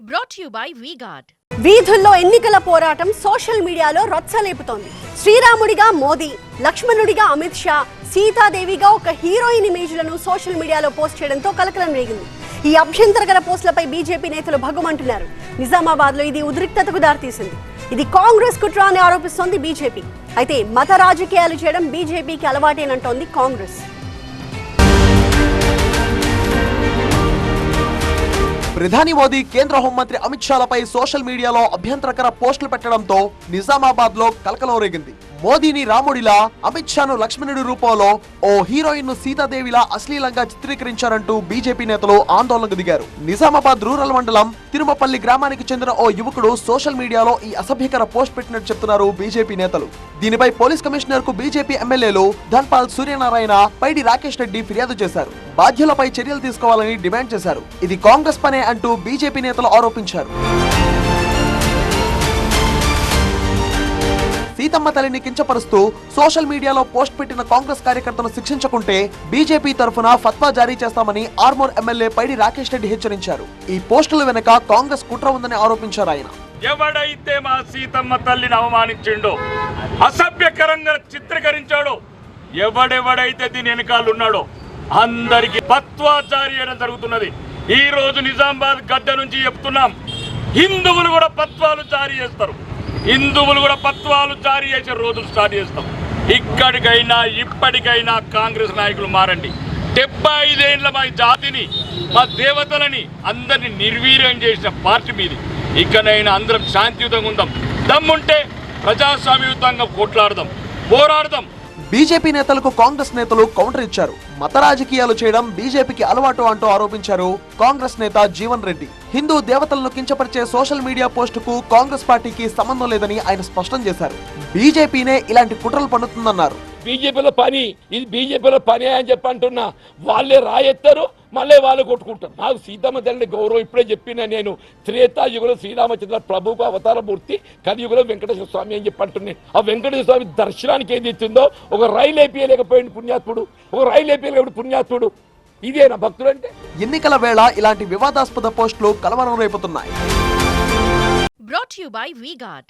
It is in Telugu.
బ్రాట్ యు బై వీగార్డ్ వీధుల్లో ఎన్నికల పోరాటం సోషల్ మీడియాలో రొచ్చలేపుతోంది. శ్రీరాముడిగా మోదీ లక్ష్మణుడిగా అమిత్ షా సీతాదేవిగా ఒక హీరోయిన్ ఇమేజ్లను సోషల్ మీడియాలో పోస్ట్ చేయడంతో కలకలం రేగింది. ఈ అభ్యంతరకర పోస్టులపై బీజేపీ నేతలు భగ్గుమంటున్నారు. నిజామాబాద్లో ఇది ఉద్రిక్తతకు దారితీసింది. ఇది కాంగ్రెస్ కుట్ర అని ఆరోపిస్తోంది బీజేపీ. అయితే మత రాజకీయాలు చేయడం బీజేపీకి అలవాటేనంటోంది కాంగ్రెస్. ప్రధాని మోదీ కేంద్ర హోంమంత్రి అమిత్ షాలపై సోషల్ మీడియాలో అభ్యంతరకర పోస్టులు పెట్టడంతో నిజామాబాద్లో కలకలం రేగింది. మోదీని రాముడిలా అమిత్ షాను లక్ష్మణుడి రూపంలో ఓ హీరోయిన్ను సీతాదేవిలా అశ్లీలంగా చిత్రీకరించారంటూ బీజేపీ నేతలు ఆందోళనకు దిగారు. నిజామాబాద్ రూరల్ మండలం తిరుమపల్లి గ్రామానికి చెందిన ఓ యువకుడు సోషల్ మీడియాలో ఈ అసభ్యకర పోస్ట్ పెట్టినట్టు చెప్తున్నారు బీజేపీ నేతలు. దీనిపై పోలీస్ కమిషనర్కు బీజేపీ ఎమ్మెల్యేలు ధన్పాల్ సూర్యనారాయణ పైడి రాకేష్ రెడ్డి ఫిర్యాదు చేశారు. బాధ్యులపై చర్యలు తీసుకోవాలని డిమాండ్ చేశారు. ఇది కాంగ్రెస్ పనే అంటూ బీజేపీ నేతలు ఆరోపించారు. సీతమ్మ తల్లిని కించపరుస్తూ సోషల్ మీడియాలో పోస్ట్ పెట్టిన కాంగ్రెస్ కార్యకర్తను శిక్షించకుంటే బీజేపీ తరఫున ఫత్వా జారీ చేస్తామని ఆర్మూర్ ఎమ్మెల్యే పైడి రాకేష్ రెడ్డి హెచ్చరించారు. ఈ పోస్టుల వెనుక కాంగ్రెస్ కుట్ర ఉందని ఆరోపించారు ఆయన. ఎవడైతే మా సీతమ్మ తల్లిని అవమానించిండో అసభ్యకరంగా చిత్రీకరించాడో ఎవడెవడైతే దీని వెనకాల ఉన్నాడో అందరికి పత్వా జారీ చేయడం జరుగుతున్నది. ఈ రోజు నిజామాబాద్ గడ్డ నుంచి చెప్తున్నాం హిందువులు కూడా పత్వాలు జారీ చేస్తారు. హిందువులు కూడా పత్వాలు జారీ చేసే రోజులు స్టార్ట్ చేస్తాం. ఇక్కడికైనా ఇప్పటికైనా కాంగ్రెస్ నాయకులు మారండి. డెబ్బై ఐదేళ్ళ మా జాతిని మా దేవతలని అందరిని నిర్వీర్యం చేసిన పార్టీ మీది. ఇకనైనా అందరం శాంతియుతంగా ఉందాం. దమ్ముంటే ప్రజాస్వామ్యయుతంగా కొట్లాడదాం పోరాడదాం. బీజేపీ నేతలకు కాంగ్రెస్ నేతలు కౌంటర్ ఇచ్చారు. మత రాజకీయాలు చేయడం బీజేపీకి అలవాటు అంటూ ఆరోపించారు కాంగ్రెస్ నేత జీవన్ రెడ్డి. హిందూ దేవతలను కించపరిచే సోషల్ మీడియా పోస్టుకు కాంగ్రెస్ పార్టీకి సంబంధం లేదని ఆయన స్పష్టం చేశారు. బీజేపీనే ఇలాంటి కుట్రలు పండుతుందన్నారు. బీజేపీలో పని ఇది బీజేపీలో పని అని చెప్పి అంటున్నా. వాళ్ళే రాయెత్తారు మళ్ళీ వాళ్ళు కొట్టుకుంటారు. నాకు సీతమ్మ తల్లి గౌరవం ఇప్పుడే చెప్పిన నేను. త్రేతాయుగంలో శ్రీరామచంద్ర ప్రభుకు అవతార మూర్తి కలియుగంలో వెంకటేశ్వర స్వామి అని చెప్పి అంటున్నాను ఆ వెంకటేశ్వర స్వామి దర్శనానికి ఏది ఇచ్చిందో ఒక రైలు వేపియలేకపోయింది పుణ్యాత్ముడు. ఒక రైలు వేపియలేకపోయింది పుణ్యాత్ముడు. ఇదేనా భక్తుడు అంటే ఎన్నికల వేళ ఇలాంటి వివాదాస్పద పోస్టులు కలవరం రేపుతున్నాయి. Brought to you by VGuard.